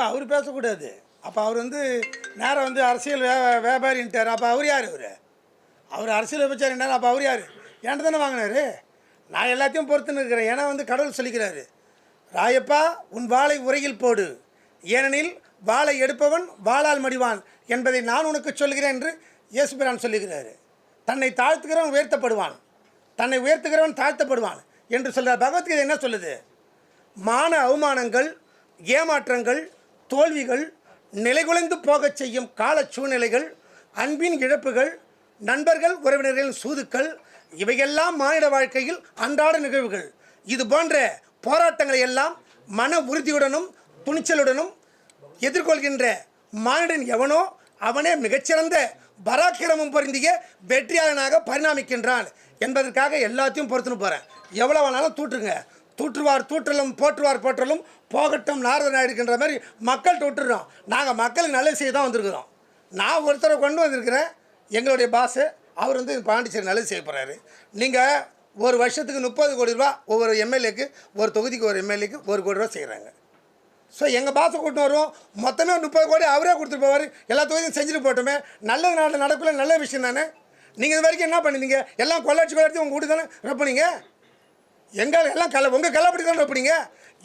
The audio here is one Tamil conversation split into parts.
அப்போ அவர் பேசக்கூடாது. அப்போ அவர் வந்து நேரம் வந்து அரசியல் வே வியாபாரின்ட்டார். அப்போ அவர் யார் அவர்? அவர் அரசியல் வச்சார் அப்போ அவர் யார்? என்கிட்ட தானே வாங்கினாரு? நான் எல்லாத்தையும் பொறுத்துன்னு இருக்கிறேன். ஏன்னா வந்து கடவுள் சொல்லிக்கிறாரு ராயப்பா உன் வாளை உரையில் போடு. ஏனெனில் வாளை எடுப்பவன் வாளால் மடிவான் என்பதை நான் உனக்கு சொல்கிறேன் என்று இயேசுபிரான் சொல்லுகிறாரு. தன்னை தாழ்த்துகிறவன் உயர்த்தப்படுவான். தன்னை உயர்த்துகிறவன் தாழ்த்தப்படுவான் என்று சொல்கிறார் பகவத்கீதை என்ன சொல்லுது? மான அவமானங்கள் ஏமாற்றங்கள் தோல்விகள் நிலைகுலைந்து போகச் செய்யும் கால சூழ்நிலைகள் அன்பின் இழப்புகள் நண்பர்கள் உறவினர்களின் சூதுக்கள் இவையெல்லாம் மானிட வாழ்க்கையில் அன்றாட நிகழ்வுகள். இது போன்ற போராட்டங்களை எல்லாம் மன உறுதியுடனும் துணிச்சலுடனும் எதிர்கொள்கின்ற மானிடன் எவனோ அவனே மிகச்சிறந்த பராக்கிரமம் பொருந்திய வெற்றியாளனாக பரிணாமிக்கின்றான் என்பதற்காக எல்லாத்தையும் பொறுத்துன்னு போகிறேன் எவ்வளோ வேணாலும் தூட்டுருங்க தூற்றுவார் தூற்றலும் போற்றுவார் போற்றலும் போகட்டும் நாரத ஆயிடுக்கின்ற மாதிரி மக்கள்கிட்ட விட்டுறோம் நாங்கள் மக்களுக்கு நல்லது செய்ய தான் வந்திருக்கிறோம். நான் ஒருத்தரை கொண்டு வந்திருக்கிறேன். எங்களுடைய பாஸு அவர் வந்து பாண்டிச்சேரி நல்லது செய்ய போகிறாரு நீங்கள் ஒரு வருஷத்துக்கு முப்பது கோடி ரூபா ஒவ்வொரு எம்எல்ஏக்கு ஒரு தொகுதிக்கு ஒரு எம்எல்ஏக்கு ஒரு கோடி ரூபா செய்கிறாங்க ஸோ எங்கள் பாசை கூட்டு வருவோம். மொத்தமே முப்பது கோடி அவரே கொடுத்துட்டு போவார். எல்லா தொகுதியும் செஞ்சுட்டு போட்டோமே நல்ல நாட்டில் நடக்கல நல்ல விஷயம் தானே. நீங்கள் இது வரைக்கும் என்ன பண்ணிருந்தீங்க எல்லாம் கொள்ளாட்சி கொள்ளாட்சி உங்கள் வீட்டு தானே ரப்பனீங்க எங்கால் எல்லாம் கல்ல உங்கள் கள்ளப்படி தானே ரப்பனீங்க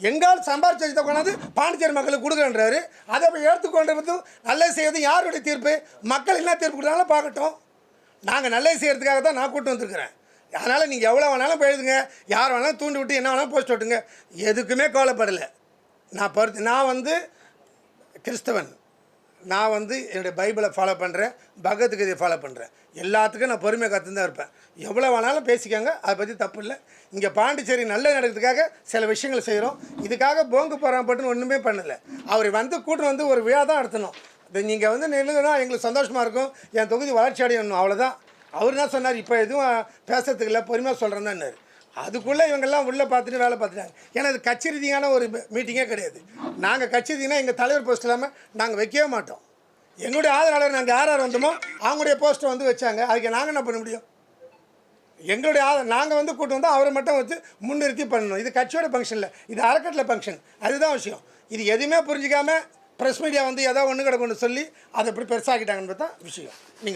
எங்கால் சம்பாரிச்சதை கொண்டாந்து பாண்டிச்சேரி மக்களுக்கு கொடுக்குறேன்றாரு. அதை போய் எடுத்துக்கொண்டு வந்து நல்லது செய்வது யாருடைய தீர்ப்பு? மக்கள் என்ன தீர்ப்பு கொடுத்தாலும் பார்க்கட்டும். நாங்கள் நல்லது செய்கிறதுக்காக தான் நான் கூட்டு வந்திருக்கிறேன். அதனால் நீங்கள் எவ்வளோ வேணாலும் போயிடுதுங்க யார் வேணாலும் தூண்டி விட்டு என்ன வேணாலும் போஸ்ட் விட்டுங்க எதுக்குமே கவலைப்படலை. நான் பருத்து நான் வந்து கிறிஸ்தவன். நான் வந்து என்னுடைய பைபிளை ஃபாலோ பண்ணுறேன் பகவத்கீதையை ஃபாலோ பண்ணுறேன் எல்லாத்துக்கும் நான் பொறுமையாக கற்றுன்னு தான் இருப்பேன். எவ்வளோ வேணாலும் பேசிக்கோங்க அதை பற்றி தப்பு இல்லை. இங்கே பாண்டிச்சேரி நல்ல நடக்கிறதுக்காக சில விஷயங்கள் செய்கிறோம் இதுக்காக போங்கு போகிறான் ஒன்றுமே பண்ணலை. அவர் வந்து கூட்டம் வந்து ஒரு விழா தான் நடத்தணும். இப்போ நீங்கள் வந்து நில்லுங்கன்னா எங்களுக்கு சந்தோஷமாக இருக்கும். என் தொகுதி வளர்ச்சி அடையணும் அவ்வளோதான் அவர் என்ன சொன்னார்? இப்போ எதுவும் பேசுறதுக்கு இல்லை பொறுமையாக சொல்கிறேன் தான் அதுக்குள்ளே இவங்கெல்லாம் உள்ளே பார்த்துட்டு வேலை பார்த்துட்டாங்க. ஏன்னா அது கட்சி ரீதியான ஒரு மீட்டிங்கே கிடையாது. நாங்கள் கட்சி ரீதினா எங்கள் தலைவர் போஸ்ட் இல்லாமல் நாங்கள் வைக்கவே மாட்டோம். எங்களுடைய ஆதரவாளர் நாங்கள் யார் யார் வந்தோமோ அவங்களுடைய போஸ்ட்டை வந்து வச்சாங்க. அதுக்கு நாங்கள் என்ன பண்ண முடியும்? எங்களுடைய ஆதரவு நாங்கள் வந்து கூட்டம் வந்து அவரை மட்டும் வச்சு முன்னிறுத்தி பண்ணணும். இது கட்சியோட ஃபங்க்ஷன் இல்லை. இது அறக்கட்டளை ஃபங்க்ஷன் அதுதான் விஷயம். இது எதுவுமே புரிஞ்சிக்காமல் ப்ரெஸ் மீடியா வந்து ஏதோ ஒன்று கிடக்குன்னு சொல்லி அதை எப்படி பெருசாகிட்டாங்கன்னு பார்த்தா விஷயம். நீங்கள்